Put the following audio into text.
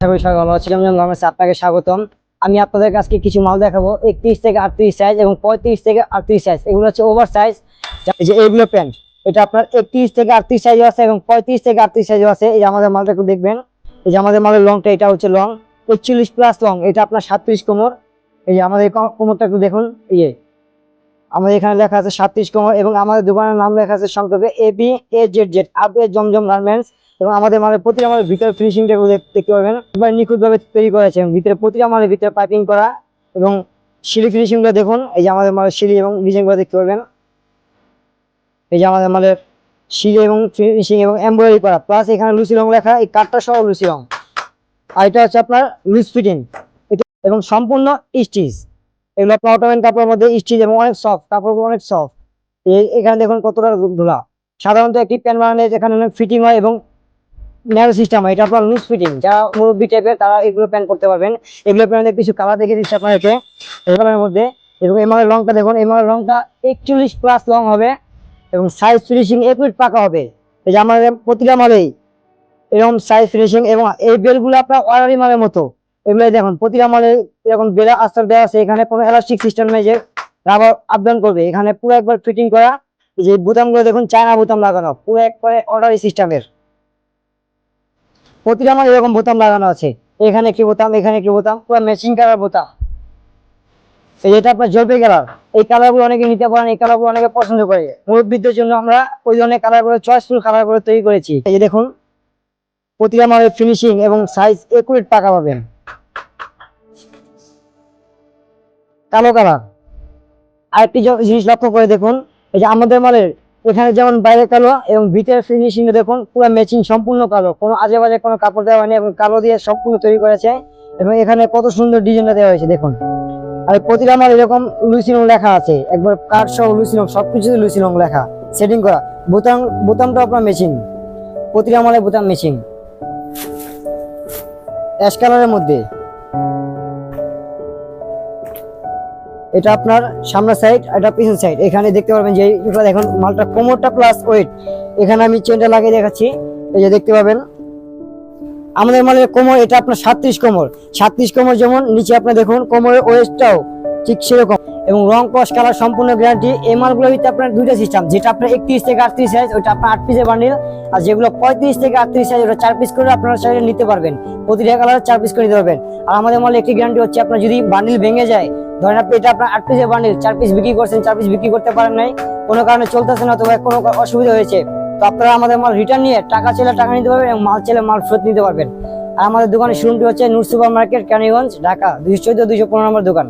আপনাকে স্বাগতম। আমি আপনাদের কাছে কিছু মাল দেখাবো। একত্রিশ থেকে আটত্রিশ সাইজ এবং পঁয়ত্রিশ থেকে আটত্রিশ সাইজ এগুলো হচ্ছে ওভার সাইজ যে এইগুলো প্যান্ট এটা আপনার একত্রিশ থেকে আটত্রিশ সাইজও আছে এবং পঁয়ত্রিশ থেকে আটত্রিশ সাইজও আছে। এই যে আমাদের মালটা একটু দেখবেন। এই যে আমাদের মালের লংটা এটা হচ্ছে লং পঁয়তাল্লিশ প্লাস লং এটা আপনার সাতত্রিশ কোমর। এই যে আমাদের কোমরটা একটু দেখুন। ইয়ে আমাদের এখানে লেখা আছে সাতত্রিশ কোমর এবং আমাদের দোকানের নাম লেখা আছে সংক্ষেপে A B A Z Z আপে জমজম গার্মেন্টস এবং আমাদের মালের প্রতিটা মালের ভিতরে ফিনিশিংটা দেখতে পাবেন একবার নিখুঁতভাবে তৈরি করেছে ভিতরে প্রতিটা মালের ভিতরে পাইপিং করা এবং সিলি ফিনিশিংটা দেখুন। এই যে আমাদের মালের সিলি এবং ডিজাইনগুলো দেখতে পারবেন। এই যে আমাদের মালের সিলি এবং ফিনিশিং এবং এমব্রয়ডারি করা। প্লাস এখানে লুসি রং লেখা, এই কাঠটা সহ লুসি রং। আর এটা হচ্ছে আপনার লুজ ফিটিং এবং সম্পূর্ণ স্টিচ এগুলো আপনার অটোমেন কাপড়ের মধ্যে স্টিচ এবং অনেক সফট কাপড়গুলো অনেক সফট এখানে দেখুন কতটা ধুলা। সাধারণত একটি প্যান্ট বানালে অনেক ফিটিং হয় এবং ন্যারো সিস্টেম হয় এটা আপনার লুজ ফিটিং যারা মুরব্বী টাইপের তারা এগুলো প্যান্ট করতে পারবেন। এগুলো প্যান্টের কিছু কালার দেখে দিচ্ছে আপনাদেরকে। এই কালারের মধ্যে, এবং এই মালের রংটা দেখুন, এই মালের রংটা একচল্লিশ প্লাস লং হবে, এবং সাইজ ফিনিশিং একুইট পাকা হবে। এই যে আমাদের প্রতিটা মালেই এরকম সাইজ ফিনিশিং এবং এই বেলগুলো আপনার অর্ডারি মালের মতো। এগুলো দেখুন, প্রতিটা মালে এরকম বেলা আস্তার দেওয়া আছে, এখানে কোনো এলাস্টিক সিস্টেম নেই যে রাবার আপ ডাউন করবে। এখানে পুরো একবার ফিটিং করা যে বোতামগুলো দেখুন, চায়না বোতাম লাগানো, পুরো একবারে অর্ডারি সিস্টেমের প্রতিটা মালে এরকম বোতাম লাগানো আছে। এখানে একটি বোতাম, এখানে একটি বোতাম? পুরো ম্যাচিং কালার বোতাম। যেটা আপনার জলপাই কালার এই কালারগুলো অনেকে নিতে পারেন, এই কালারগুলো অনেকে পছন্দ করে। মুরব্বীদের জন্য আমরা ওই ধরনের কালার করে চয়েসফুল কালার করে তৈরি করেছি। এই দেখুন, প্রতিটা মালের ফিনিশিং এবং সাইজ একুরেট পাকা পাবেন। কালো কালার আরেকটি জিনিস লক্ষ্য করে দেখুন, এই যে আমাদের মালের এখানে যেমন বাইরে কালো এবং ভিতরের ফিনিশিং দেখুন, পুরো ম্যাচিং সম্পূর্ণ কালো। কোনো আজে বাজে কোনো কাপড় দেওয়া হয়নি এবং কালো দিয়ে সম্পূর্ণ তৈরি করেছে এবং এখানে কত সুন্দর ডিজাইনটা দেওয়া হয়েছে, দেখুন। আর প্রতিটা মাল এরকম লুসিনং লেখা আছে। একবার কাঠ সহ লুসিনং সবকিছুতে লুসিনং লেখা সেটিং করা। বোতাম বোতামটা আপনার মেশিন প্রতিটা মালে বোতাম মেশিন অ্যাশ কালারের মধ্যে। এটা আপনার সামনের সাইড এটা পিছন সাইড এখানে দেখতে পারবেন যে এটা দেখুন মালটা কোমরটা প্লাস ওয়েট এখানে আমি চেনটা লাগিয়ে দেখাচ্ছি। এই যে দেখতে পাবেন। আমাদের মালের কোমর, এটা আপনার সাতত্রিশ কোমর। সাতত্রিশ কোমর যেমন, নিচে আপনি দেখুন, কোমরের ওয়েস্টটাও ঠিক সেরকম। এবং রং কস কালার সম্পূর্ণ গ্যারান্টি এই মালগুলোর ভিতরে আপনার দুইটা সিস্টেম যেটা আপনার একত্রিশ থেকে আটত্রিশ সাইজ ওটা আপনার আট পিসের বান্ডিল আর যেগুলো পঁয়ত্রিশ থেকে আটত্রিশ সাইজ ওটা চার পিস করে আপনারা চাইলে নিতে পারবেন। প্রতিটা কালার চার পিস করে নিতে পারবেন। আর আমাদের মালে একটি গ্যারান্টি হচ্ছে, আপনার যদি বান্ডিল ভেঙে যায় ধরেন আপনি এটা আপনার আট পিসের বান্ডিল চার পিস বিক্রি করছেন, চার পিস বিক্রি করতে পারেন নাই, কোনো কারণে চলতেছে না, অথবা কোনো অসুবিধা হয়েছে, তো আপনারা আমাদের মাল রিটার্ন নিয়ে টাকা চাইলে টাকা নিতে পারবেন এবং মাল চাইলে মাল ফেরত নিতে পারবেন। আর আমাদের দোকানের শোরুমটি হচ্ছে নূর সুপার মার্কেট ক্যানিগঞ্জ ঢাকা, দুইশো চোদ্দ, দুইশো পনেরো নম্বর দোকান।